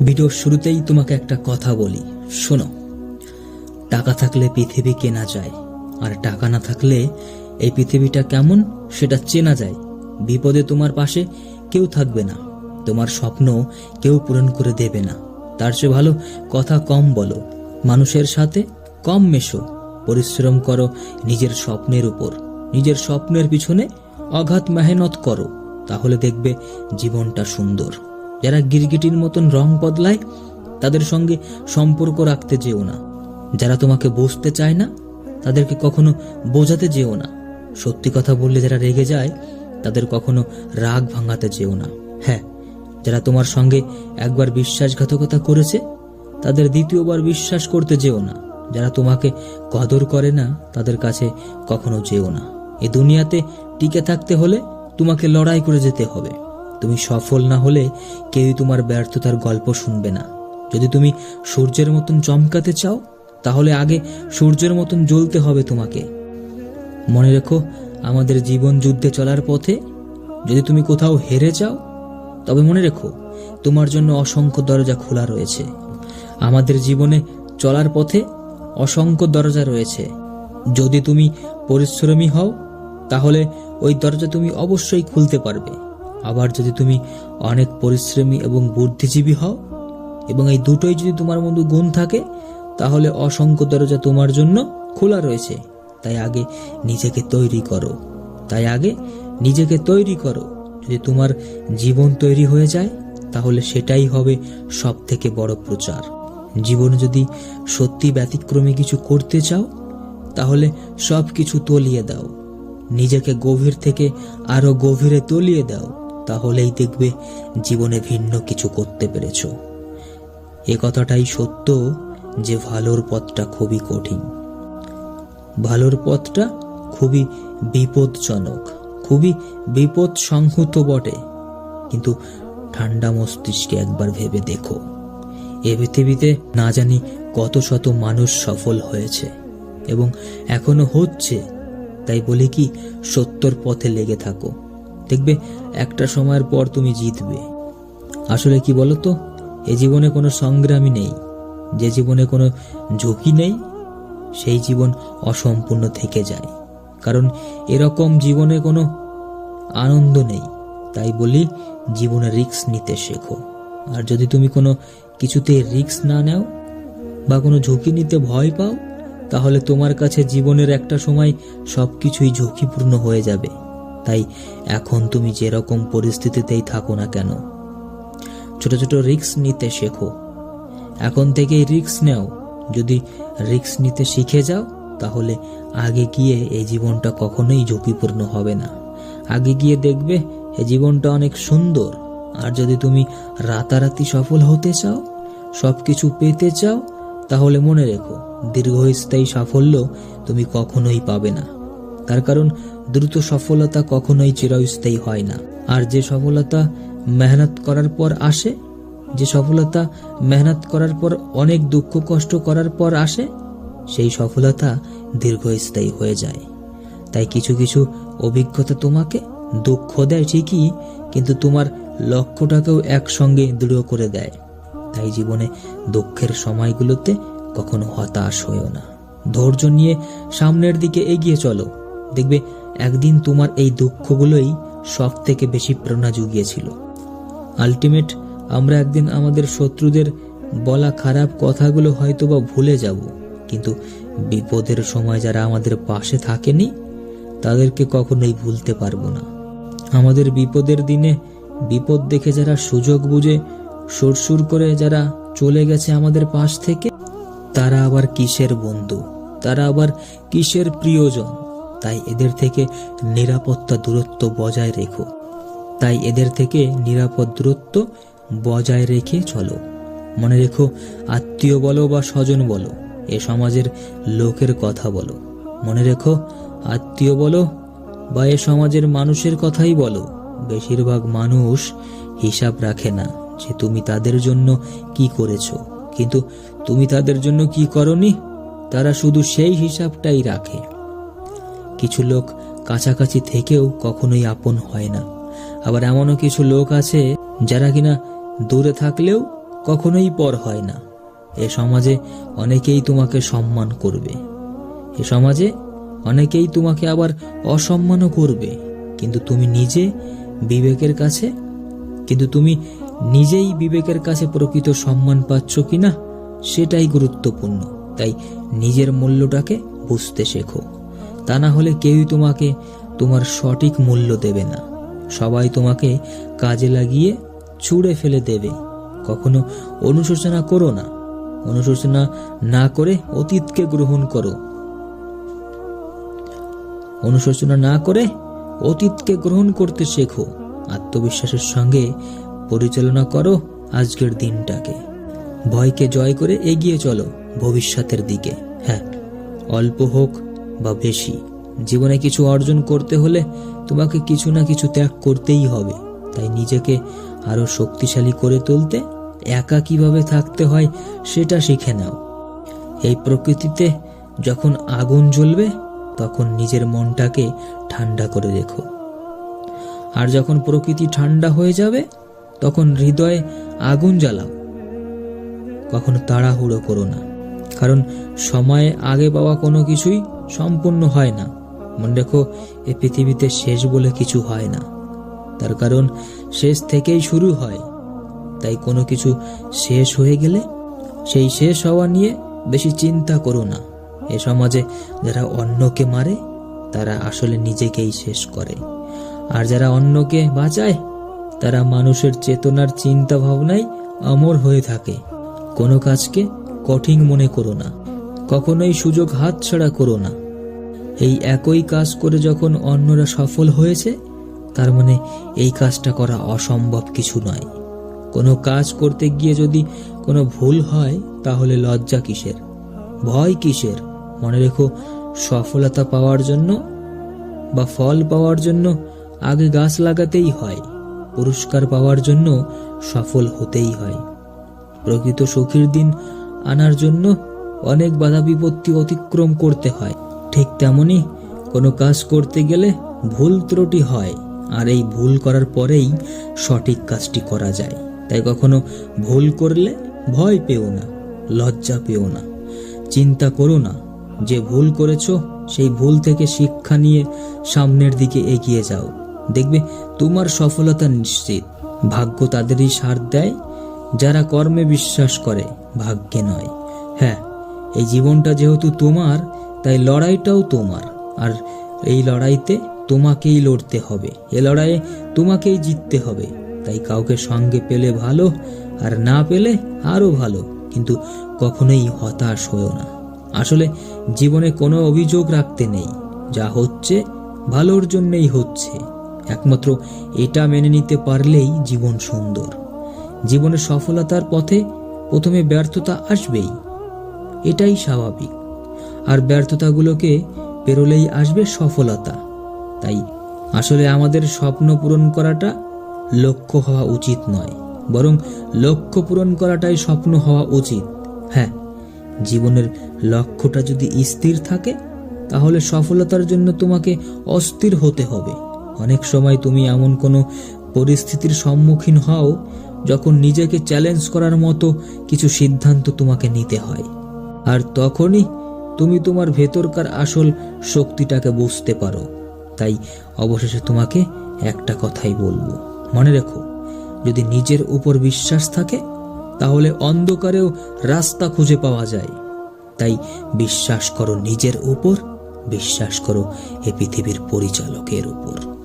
ভিডিওর শুরুতেই তোমাকে একটা কথা বলি, শোনো। টাকা থাকলে পৃথিবী কেনা যায়, আর টাকা না থাকলে এই পৃথিবীটা কেমন সেটা চেনা যায়। বিপদে তোমার পাশে কেউ থাকবে না, তোমার স্বপ্ন কেউ পূরণ করে দেবে না। তার চেয়ে ভালো কথা কম বলো, মানুষের সাথে কম মেশো, পরিশ্রম করো নিজের স্বপ্নের উপর। নিজের স্বপ্নের পিছনে অগাধ মেহনত করো, তাহলে দেখবে জীবনটা সুন্দর। যারা গিরগিটির মতন রং বদলায়, তাদের সঙ্গে সম্পর্ক রাখতে যেও না। যারা তোমাকে বুঝতে চায় না, তাদেরকে কখনো বোঝাতে যেও না। সত্যি কথা বললে যারা রেগে যায়, তাদের কখনো রাগ ভাঙাতে যেও না। হ্যাঁ যারা তোমার সঙ্গে একবার বিশ্বাসঘাতকতা করেছে, তাদের দ্বিতীয়বার বিশ্বাস করতে যেও না। যারা তোমাকে কদর করে না, তাদের কাছে কখনো যেও না। এ দুনিয়াতে টিকে থাকতে হলে তোমাকে লড়াই করে যেতে হবে। তুমি সফল না হলে কেউই তোমার ব্যর্থতার গল্প শুনবে না। যদি তুমি সূর্যের মতন চমকাতে চাও, তাহলে আগে সূর্যের মতন জ্বলতে হবে তোমাকে। মনে রেখো, আমাদের জীবন যুদ্ধে চলার পথে যদি তুমি কোথাও হেরে যাও, তবে মনে রেখো, তোমার জন্য অসংখ্য দরজা খোলা রয়েছে। আমাদের জীবনে চলার পথে অসংখ্য দরজা রয়েছে। যদি তুমি পরিশ্রমী হও, তাহলে ওই দরজা তুমি অবশ্যই খুলতে পারবে। আবার যদি তুমি অনেক পরিশ্রমী এবং বুদ্ধিজীবী হও, এবং এই দুটোই যদি তোমার মধ্যে গুণ থাকে, তাহলে অসংখ্য দরজা তোমার জন্য খোলা রয়েছে। তাই আগে নিজেকে তৈরি করো। তাই আগে নিজেকে তৈরি করো। যদি তোমার জীবন তৈরি হয়ে যায়, তাহলে সেটাই হবে সব থেকে বড় প্রচার। জীবনে যদি সত্যি ব্যতিক্রমী কিছু করতে চাও, তাহলে সব কিছু তলিয়ে দাও। নিজেকে গভীর থেকে আরও গভীরে তলিয়ে দাও। তাহলেই দেখবে জীবনে ভিন্ন কিছু করতে পেরেছ। এ কথাটাই সত্য যে ভালোর পথটা খুবই কঠিন। ভালোর পথটা খুবই বিপদজনক, খুবই বিপদ সংহত বটে। কিন্তু ঠান্ডা মস্তিষ্কে একবার ভেবে দেখো, এ পৃথিবীতে না জানি কত শত মানুষ সফল হয়েছে এবং এখনও হচ্ছে, তাই বলি কি, সত্যর পথে লেগে থাকো। দেখবে একটা সময়ের পর তুমি জিতবে। আসলে কি বলো তো এ জীবনে কোনো সংগ্রামী নেই। যে জীবনে কোনো ঝুঁকি নেই, সেই জীবন অসম্পূর্ণ থেকে যায়। কারণ এরকম জীবনে কোনো আনন্দ নেই। তাই বলি, জীবনে রিস্ক নিতে শেখো। আর যদি তুমি কোনো কিছুতে রিস্ক না নাও বা কোনো ঝুঁকি নিতে ভয় পাও, তাহলে তোমার কাছে জীবনের একটা সময় সবকিছুই ঝুঁকিপূর্ণ হয়ে যাবে। তাই এখন তুমি যেরকম পরিস্থিতিতেই থাকো না কেন? ছোট ছোট রিক্স নিতে শেখো। এখন থেকেই রিক্স নাও। যদি রিক্স নিতে শিখে যাও, তাহলে আগে গিয়ে এই জীবনটা কখনোই ঝুঁকিপূর্ণ হবে না। আগে গিয়ে দেখবে এই জীবনটা অনেক সুন্দর। আর যদি তুমি রাতারাতি সফল হতে চাও, সবকিছু পেতে চাও, তাহলে মনে রেখো, দীর্ঘস্থায়ী সাফল্য তুমি কখনোই পাবে না। তার কারণ দ্রুত সফলতা কখনোই চিরস্থায়ী হয় না। আর যে সফলতা মেহনত করার পর আসে, যে সফলতা মেহনত করার পর অনেক দুঃখ কষ্ট করার পর আসে, সেই সফলতা দীর্ঘস্থায়ী হয়ে যায়। তাই কিছু কিছু অভিজ্ঞতা তোমাকে দুঃখ দেয় ঠিকই, কিন্তু তোমার লক্ষ্যটাকেও একসঙ্গে দৃঢ় করে দেয়। তাই জীবনে দুঃখের সময়গুলোতে কখনো হতাশ হয়েও না। ধৈর্য নিয়ে সামনের দিকে এগিয়ে চলো। দেখবে একদিন তোমার এই দুঃখগুলোই সব থেকে বেশি প্রেরণা জুগিয়েছিল। আলটিমেট, আমরা একদিন আমাদের শত্রুদের বলা খারাপ কথাগুলো হয়তোবা ভুলে যাব, কিন্তু বিপদের সময় যারা আমাদের পাশে থাকেনি, তাদেরকে কখনোই ভুলতে পারব না। আমাদের বিপদের দিনে বিপদ দেখে যারা সুযোগ বুঝে সুরসুর করে যারা চলে গেছে আমাদের পাশ থেকে, তারা আবার কিসের বন্ধু? তারা আবার কিসের প্রিয়জন? তাই এদের থেকে নিরাপত্তা দূরত্ব বজায় রেখো। তাই এদের থেকে নিরাপদ দূরত্ব বজায় রেখে চলো। মনে রেখো, আত্মীয় বলো বা স্বজন বলো, এ সমাজের লোকের কথা বলো। মনে রেখো, আত্মীয় বলো বা এ সমাজের মানুষের কথাই বলো, বেশিরভাগ মানুষ হিসাব রাখে না যে তুমি তাদের জন্য কি করেছ। কিন্তু তুমি তাদের জন্য কি করনি? তারা শুধু সেই হিসাবটাই রাখে। কিছু লোক কাছাকাছি থেকেও কখনোই আপন হয় না। আবার এমনও কিছু লোক আছে যারা কিনা দূরে থাকলেও কখনোই পর হয় না। এ সমাজে অনেকেই তোমাকে সম্মান করবে। এ সমাজে অনেকেই তোমাকে আবার অসম্মানও করবে। কিন্তু তুমি নিজে বিবেকের কাছে, কিন্তু তুমি নিজেই বিবেকের কাছে প্রকৃত সম্মান পাচ্ছ কিনা, সেটাই গুরুত্বপূর্ণ। তাই নিজের মূল্যটাকে বুঝতে শেখো। তা না হলে কেউই তোমাকে তোমার সঠিক মূল্য দেবে না। সবাই তোমাকে কাজে লাগিয়ে ছুঁড়ে ফেলে দেবে। কখনো অনুশোচনা করো না। অনুশোচনা না করে অতীতকে গ্রহণ করো। অনুশোচনা না করে অতীতকে গ্রহণ করতে শেখো। আত্মবিশ্বাসের সঙ্গে পরিচালনা করো আজকের দিনটাকে। ভয়কে জয় করে এগিয়ে চলো ভবিষ্যতের দিকে। হ্যাঁ অল্প হোক বা বেশি। জীবনে কিছু অর্জন করতে হলে তোমাকে কিছু না কিছু ত্যাগ করতেই হবে। তাই নিজেকে আরও শক্তিশালী করে তুলতে একা কীভাবে থাকতে হয় সেটা শিখে নাও। এই প্রকৃতিতে যখন আগুন জ্বলবে, তখন নিজের মনটাকে ঠান্ডা করে রেখো। আর যখন প্রকৃতি ঠান্ডা হয়ে যাবে, তখন হৃদয়ে আগুন জ্বালাও। কখনো তাড়াহুড়ো করো না। কারণ সময়ে আগে পাওয়া কোনো কিছুই সম্পূর্ণ হয় না। মনে রেখো, এ পৃথিবীতে শেষ বলে কিছু হয় না। তার কারণ শেষ থেকেই শুরু হয়। তাই কোনো কিছু শেষ হয়ে গেলে সেই শেষ হওয়া নিয়ে বেশি চিন্তা করো না। এ সমাজে যারা অন্যকে মারে, তারা আসলে নিজেকেই শেষ করে। আর যারা অন্যকে বাঁচায়, তারা মানুষের চেতনার চিন্তা ভাবনায় অমর হয়ে থাকে। কোনো কাজকে কঠিন মনে করো না। কখনোই সুযোগ হাতছাড়া করো না। এই একই কাজ করে যখন অন্যরা সফল হয়েছে, তার মানে এই কাজটা করা অসম্ভব কিছু নয়। কোনো কাজ করতে গিয়ে যদি কোনো ভুল হয়, তাহলে লজ্জা কিসের? ভয় কিসের? মনে রেখো, সফলতা পাওয়ার জন্য বা ফল পাওয়ার জন্য আগে গাছ লাগাতেই হয়, পুরস্কার পাওয়ার জন্য সফল হতেই হয়। প্রকৃত সুখীর দিন আনার জন্য অনেক বাধা বিপত্তি অতিক্রম করতে হয়। ঠিক তেমনি কোনো কাজ করতে গেলে ভুল ত্রুটি হয়, আর এই ভুল করার পরেই সঠিক কাজটি করা যায়। তাই কখনো ভুল করলে ভয় পেও না, লজ্জা পেও না, চিন্তা করো না, যে ভুল করেছ, সেই ভুল থেকে শিক্ষা নিয়ে সামনের দিকে এগিয়ে যাও। দেখবে তোমার সফলতা নিশ্চিত। ভাগ্য তাদেরই সার দেয়, যারা কর্মে বিশ্বাস করে, ভাগ্যে নয়। হ্যাঁ এই জীবনটা যেহেতু তোমার, তাই লড়াইটাও তোমার। আর এই লড়াইতে তোমাকেই লড়তে হবে। এ লড়াইয়ে তোমাকেই জিততে হবে। তাই কাউকে সঙ্গে পেলে ভালো, আর না পেলে আরও ভালো। কিন্তু কখনোই হতাশ হয়েও না। আসলে জীবনে কোনো অভিযোগ রাখতে নেই। যা হচ্ছে, ভালোর জন্যেই হচ্ছে। একমাত্র এটা মেনে নিতে পারলেই জীবন সুন্দর। জীবনে সফলতার পথে প্রথমে ব্যর্থতা আসবেই। এটাই স্বাভাবিক। আর ব্যর্থতাগুলোকে পেরোলেই আসবে সফলতা। তাই আসলে আমাদের স্বপ্ন পূরণ করাটা লক্ষ্য হওয়া উচিত নয়, বরং লক্ষ্য পূরণ করাটাই স্বপ্ন হওয়া উচিত। হ্যাঁ জীবনের লক্ষ্যটা যদি স্থির থাকে, তাহলে সফলতার জন্য তোমাকে অস্থির হতে হবে। অনেক সময় তুমি এমন কোনো পরিস্থিতির সম্মুখীন হও যখন নিজেকে চ্যালেঞ্জ করার মতো কিছু সিদ্ধান্ত তোমাকে নিতে হয়। আর তখনই তুমি তোমার ভেতরকার আসল শক্তিটাকে বুঝতে পারো। তাই অবশেষে তোমাকে একটা কথাই বলব। মনে রেখো, যদি নিজের উপর বিশ্বাস থাকে, তাহলে অন্ধকারেও রাস্তা খুঁজে পাওয়া যায়। তাই বিশ্বাস করো নিজের উপর, বিশ্বাস করো এ পৃথিবীর পরিচালকের উপর।